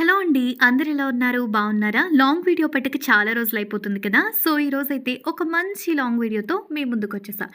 Hello అండి అందరు ఎలా ఉన్నారు? బాగున్నారా? లాంగ్ వీడియో పెట్టక చాలా రోజులు అయిపోతుంది కదా? సో ఈ రోజు అయితే ఒక మంచి లాంగ్ వీడియోతో మీ ముందుకు వచ్చేసా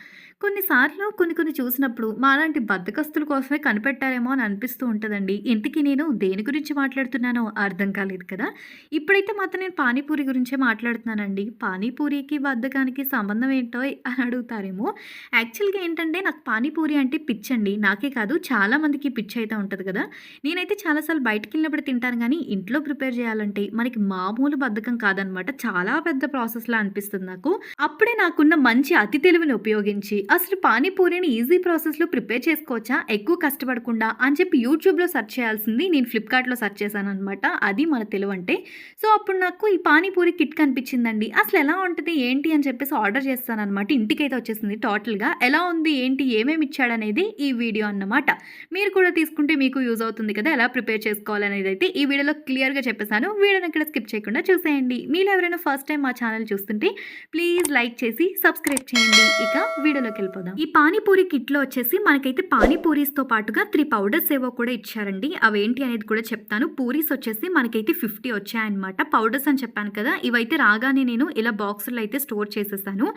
కొన్నిసార్లు కొన్ని కొన్ని చూసినప్పుడు మాలాంటి బద్దకస్తుల కోసమే కనిపెట్టారేమో అని అనిపిస్తూ ఉంటుందండి. ఇంతకీ నేను దేని గురించి మాట్లాడుతున్నానో అర్థం కాలేదు కదా? ఇప్పుడైతే మాత్రం నేను పానీపూరి గురించే మాట్లాడుతున్నానండి. పానీపూరికి బద్దకానికి సంబంధం ఏంటో అని అడుగుతారేమో. యాక్చువల్గా ఏంటంటే నాకు పానీపూరి అంటే పిచ్చండి నాకే కాదు చాలామందికి పిచ్చి అయితే ఉంటుంది కదా. నేనైతే చాలాసార్లు బయటికి వెళ్ళినప్పుడు తింటాను కానీ ఇంట్లో ప్రిపేర్ చేయాలంటే మనకి మామూలు బద్ధకం కాదనమాట. చాలా పెద్ద ప్రాసెస్లా అనిపిస్తుంది నాకు. అప్పుడే నాకున్న మంచి అతి తెలివిని ఉపయోగించి అసలు పానీపూరిని ఈజీ ప్రాసెస్లో ప్రిపేర్ చేసుకోవచ్చా? ఎక్కువ కష్టపడకుండా అని చెప్పి యూట్యూబ్లో సెర్చ్ చేయాల్సింది నేను ఫ్లిప్కార్ట్లో సెర్చ్ చేశాను అనమాట అది మన తెలివి అంటే. సో అప్పుడు నాకు ఈ పానీపూరి కిట్ కనిపించిందండి. అసలు ఎలా ఉంటుంది ఏంటి అని చెప్పేసి ఆర్డర్ చేస్తాను అనమాట ఇంటికైతే వచ్చేసింది టోటల్గా. ఎలా ఉంది ఏంటి ఏమేమి ఇచ్చాడనేది ఈ వీడియో అన్నమాట. మీరు కూడా తీసుకుంటే మీకు యూజ్ అవుతుంది కదా ఎలా ప్రిపేర్ చేసుకోవాలనేది అయితే ఈ వీడియోలో క్లియర్గా చెప్పేశాను. వీడియోని ఇక్కడ స్కిప్ చేయకుండా చూసేయండి. మీరు ఎవరైనా ఫస్ట్ టైం మా ఛానల్ చూస్తుంటే ప్లీజ్ లైక్ చేసి సబ్స్క్రైబ్ చేయండి. ఇక వీడియోలోకి వెళ్ళిపోదాం ఈ పానీపూరి కిట్లో వచ్చేసి మనకైతే పానీపూరీస్తో పాటుగా త్రీ పౌడర్స్ ఏవో కూడా ఇచ్చారండి. అవేంటి అనేది కూడా చెప్తాను. పూరీస్ వచ్చేసి మనకైతే ఫిఫ్టీ వచ్చాయన్నమాట. పౌడర్స్ అని చెప్పాను కదా ఇవైతే రాగానే నేను ఇలా బాక్సుల్లో అయితే స్టోర్ చేసేసాను.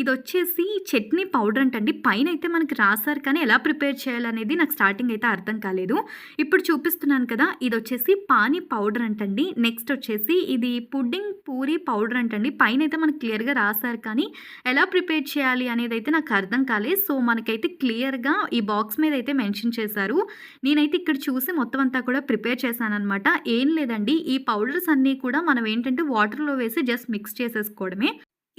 ఇది వచ్చేసి చట్నీ పౌడర్ అంటండి. పైన అయితే మనకి రాశారు కానీ ఎలా ప్రిపేర్ చేయాలనేది నాకు స్టార్టింగ్ అయితే అర్థం కాలేదు. ఇప్పుడు చూపిస్తున్నాను కదా ఇది వచ్చేసి పానీ పౌడర్ అంటండి. నెక్స్ట్ వచ్చేసి ఇది పుడ్డింగ్ పూరి పౌడర్ అంటండి. పైన అయితే మనకి క్లియర్గా రాశారు కానీ ఎలా ప్రిపేర్ చేయాలి అనేది అయితే నాకు అర్థం అర్థం కాలేదు సో మనకైతే క్లియర్గా ఈ బాక్స్ మీద అయితే మెన్షన్ చేశారు. నేనైతే ఇక్కడ చూసి మొత్తం అంతా కూడా ప్రిపేర్ చేశాను అనమాట ఏం లేదండి. ఈ పౌడర్స్ అన్నీ కూడా మనం ఏంటంటే వాటర్లో వేసి జస్ట్ మిక్స్ చేసేసుకోవడమే.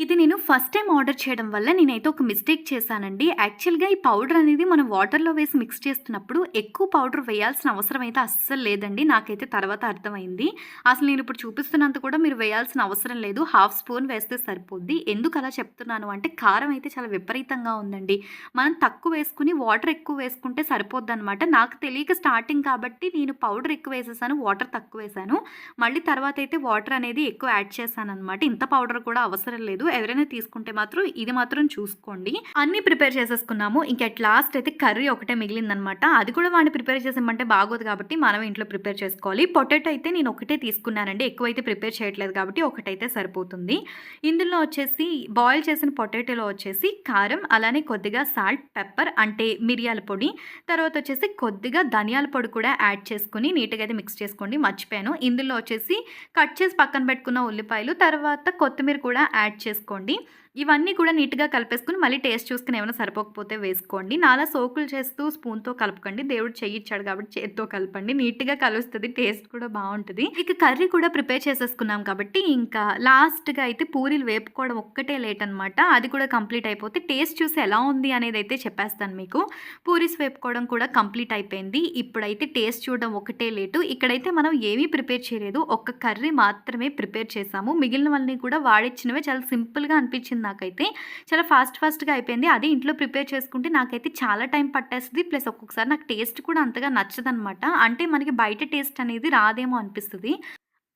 ఇది నేను ఫస్ట్ టైం ఆర్డర్ చేయడం వల్ల నేనైతే ఒక మిస్టేక్ చేశానండి. యాక్చువల్గా ఈ పౌడర్ అనేది మనం వాటర్లో వేసి మిక్స్ చేస్తున్నప్పుడు ఎక్కువ పౌడర్ వేయాల్సిన అవసరం అయితే అస్సలు లేదండి. నాకైతే తర్వాత అర్థమైంది. అసలు నేను ఇప్పుడు చూపిస్తున్నంత కూడా మీరు వేయాల్సిన అవసరం లేదు. హాఫ్ స్పూన్ వేస్తే సరిపోద్ది. ఎందుకు అలా చెప్తున్నాను అంటే కారం అయితే చాలా విపరీతంగా ఉందండి. మనం తక్కువ వేసుకుని వాటర్ ఎక్కువ వేసుకుంటే సరిపోద్ది అనమాట నాకు తెలియక స్టార్టింగ్ కాబట్టి నేను పౌడర్ ఎక్కువ వేసేసాను వాటర్ తక్కువ వేసాను. మళ్ళీ తర్వాత అయితే వాటర్ అనేది ఎక్కువ యాడ్ చేశాను అనమాట ఇంత పౌడర్ కూడా అవసరం లేదు. ఎవరైనా తీసుకుంటే మాత్రం ఇది మాత్రం చూసుకోండి. అన్ని ప్రిపేర్ చేసేసుకున్నాము. ఇంకా అట్ లాస్ట్ అయితే కర్రీ ఒకటే మిగిలిందనమాట. అది కూడా వాడిని ప్రిపేర్ చేసామంటే బాగోదు కాబట్టి మనం ఇంట్లో ప్రిపేర్ చేసుకోవాలి. పొటాటో అయితే నేను ఒకటే తీసుకున్నానండి. ఎక్కువైతే ప్రిపేర్ చేయట్లేదు కాబట్టి ఒకటైతే సరిపోతుంది. ఇందులో వచ్చేసి బాయిల్ చేసిన పొటాటోలో వచ్చేసి కారం అలానే కొద్దిగా సాల్ట్ పెప్పర్ అంటే మిరియాల పొడి. తర్వాత వచ్చేసి కొద్దిగా ధనియాల పొడి కూడా యాడ్ చేసుకుని నీట్గా అయితే మిక్స్ చేసుకోండి. మర్చిపోయాను. ఇందులో వచ్చేసి కట్ చేసి పక్కన పెట్టుకున్న ఉల్లిపాయలు తర్వాత కొత్తిమీర కూడా యాడ్ చేసుకోండి. ఇవన్నీ కూడా నీట్గా కలిపేసుకుని మళ్ళీ టేస్ట్ చూసుకుని ఏమైనా సరిపోకపోతే వేసుకోండి. నాలా సోకులు చేస్తూ స్పూన్తో కలపకండి. దేవుడు చెయ్యి కాబట్టి చేతితో కలపండి. నీట్గా కలుస్తుంది టేస్ట్ కూడా బాగుంటుంది. ఇక కర్రీ కూడా ప్రిపేర్ చేసేసుకున్నాం కాబట్టి ఇంకా లాస్ట్గా అయితే పూరీలు వేపుకోవడం ఒక్కటే లేట్ అనమాట అది కూడా కంప్లీట్ అయిపోతే టేస్ట్ చూసి ఎలా ఉంది అనేది అయితే చెప్పేస్తాను మీకు. పూరీస్ వేపుకోవడం కూడా కంప్లీట్ అయిపోయింది. ఇప్పుడైతే టేస్ట్ చూడడం ఒకటే లేటు. ఇక్కడైతే మనం ఏమీ ప్రిపేర్ చేయలేదు. ఒక్క కర్రీ మాత్రమే ప్రిపేర్ చేసాము. మిగిలినవన్నీ కూడా వాడిచ్చినవే. చాలా సింపుల్గా అనిపించింది నాకైతే చాలా ఫాస్ట్ ఫాస్ట్గా అయిపోయింది. అదే ఇంట్లో ప్రిపేర్ చేసుకుంటే నాకైతే చాలా టైం పట్టేస్తుంది. ప్లస్ ఒక్కొక్కసారి నాకు టేస్ట్ కూడా అంతగా నచ్చదనమాట. అంటే మనకి బయట టేస్ట్ అనేది రాదేమో అనిపిస్తుంది.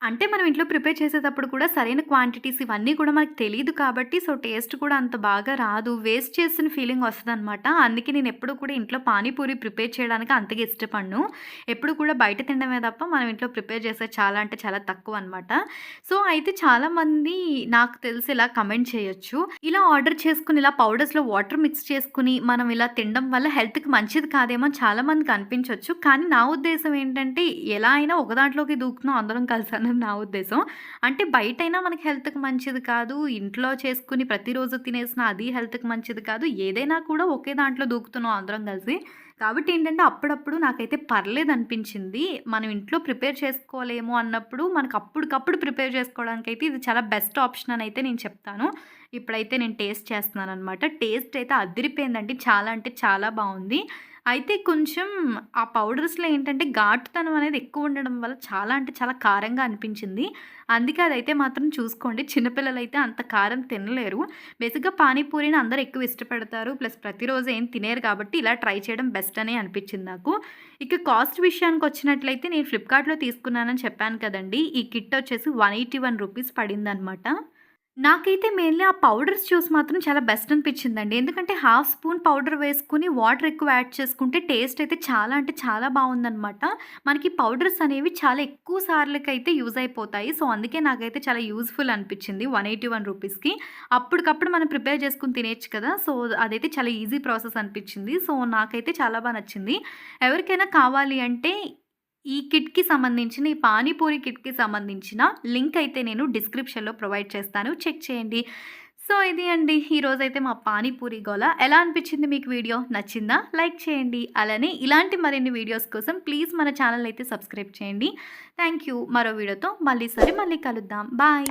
అంటే మనం ఇంట్లో ప్రిపేర్ చేసేటప్పుడు కూడా సరైన క్వాంటిటీస్ ఇవన్నీ కూడా మనకు తెలియదు కాబట్టి సో టేస్ట్ కూడా అంత బాగా రాదు. వేస్ట్ చేసిన ఫీలింగ్ వస్తుందన్నమాట. అందుకే నేను ఎప్పుడు కూడా ఇంట్లో పానీపూరి ప్రిపేర్ చేయడానికి అంతగా ఇష్టపడను. ఎప్పుడు కూడా బయట తినడమే తప్ప మనం ఇంట్లో ప్రిపేర్ చేసే చాలా అంటే చాలా తక్కువ అనమాట సో అయితే చాలామంది నాకు తెలిసి ఇలా కమెంట్ చేయొచ్చు. ఇలా ఆర్డర్ చేసుకుని ఇలా పౌడర్స్లో వాటర్ మిక్స్ చేసుకుని మనం ఇలా తినడం వల్ల హెల్త్కి మంచిది కాదేమో చాలామందికి అనిపించవచ్చు కానీ నా ఉద్దేశం ఏంటంటే ఎలా అయినా ఒక దాంట్లోకి దూకుతున్నాం అందరం కలిసి నా ఉద్దేశం. అంటే బయటైనా మనకి హెల్త్కి మంచిది కాదు. ఇంట్లో చేసుకుని ప్రతిరోజు తినేసిన అది హెల్త్కి మంచిది కాదు. ఏదైనా కూడా ఒకే దాంట్లో దూకుతున్నాం అందరం కలిసి. కాబట్టి ఏంటంటే అప్పుడప్పుడు నాకైతే పర్లేదు అనిపించింది. మనం ఇంట్లో ప్రిపేర్ చేసుకోలేము అన్నప్పుడు మనకు అప్పటికప్పుడు ప్రిపేర్ చేసుకోవడానికి అయితే ఇది చాలా బెస్ట్ ఆప్షన్ అని అయితే నేను చెప్తాను. ఇప్పుడైతే నేను టేస్ట్ చేస్తున్నాను అనమాట టేస్ట్ అయితే అదిరిపోయిందండి. చాలా అంటే చాలా బాగుంది. అయితే కొంచెం ఆ పౌడర్స్‌లో ఏంటంటే ఘాటుతనం అనేది ఎక్కువ ఉండడం వల్ల చాలా అంటే చాలా కారంగా అనిపించింది. అందుకే అదైతే మాత్రం చూసుకోండి. చిన్నపిల్లలైతే అంత కారం తినలేరు. బేసిక్‌గా పానీపూరిని అందరూ ఎక్కువ ఇష్టపడతారు. ప్లస్ ప్రతిరోజు ఏం తినేరు కాబట్టి ఇలా ట్రై చేయడం బెస్ట్ అనే అనిపించింది నాకు. ఇక కాస్ట్ విషయానికి వచ్చినట్లయితే నేను ఫ్లిప్‌కార్ట్‌లో తీసుకున్నానని చెప్పాను కదండీ! ఈ కిట్ వచ్చేసి వన్ ఎయిటీ వన్ రూపీస్ పడిందనమాట. నాకైతే మెయిన్‌లీ ఆ పౌడర్స్ చూసి మాత్రం చాలా బెస్ట్ అనిపించిందండి. ఎందుకంటే హాఫ్ స్పూన్ పౌడర్ వేసుకుని వాటర్ ఎక్కువ యాడ్ చేసుకుంటే టేస్ట్ అయితే చాలా అంటే చాలా బాగుందనమాట మనకి పౌడర్స్ అనేవి చాలా ఎక్కువ సార్లకైతే యూజ్ అయిపోతాయి. సో, అందుకే నాకైతే చాలా యూజ్‌ఫుల్ అనిపించింది. 181 రూపీస్‌కి. అప్పటికప్పుడు మనం ప్రిపేర్ చేసుకుని తినేయొచ్చు కదా! సో, అదైతే చాలా ఈజీ ప్రాసెస్ అనిపించింది. సో, నాకైతే చాలా బాగా నచ్చింది. ఎవరికైనా కావాలి అంటే ఈ కిట్‌కి సంబంధించిన ఈ పానీపూరి కిట్‌కి సంబంధించిన లింక్ అయితే నేను డిస్క్రిప్షన్‌లో ప్రొవైడ్ చేస్తాను. చెక్ చేయండి. సో, ఇది అండి ఈరోజైతే మా పానీపూరి గోల. ఎలా అనిపించింది మీకు వీడియో? నచ్చిందా? లైక్ చేయండి. అలానే ఇలాంటి మరిన్ని వీడియోస్ కోసం ప్లీజ్ మన ఛానల్ అయితే సబ్స్క్రైబ్ చేయండి. Thank you. మరో వీడియోతో మళ్ళీ సరే మళ్ళీ కలుద్దాం. బాయ్.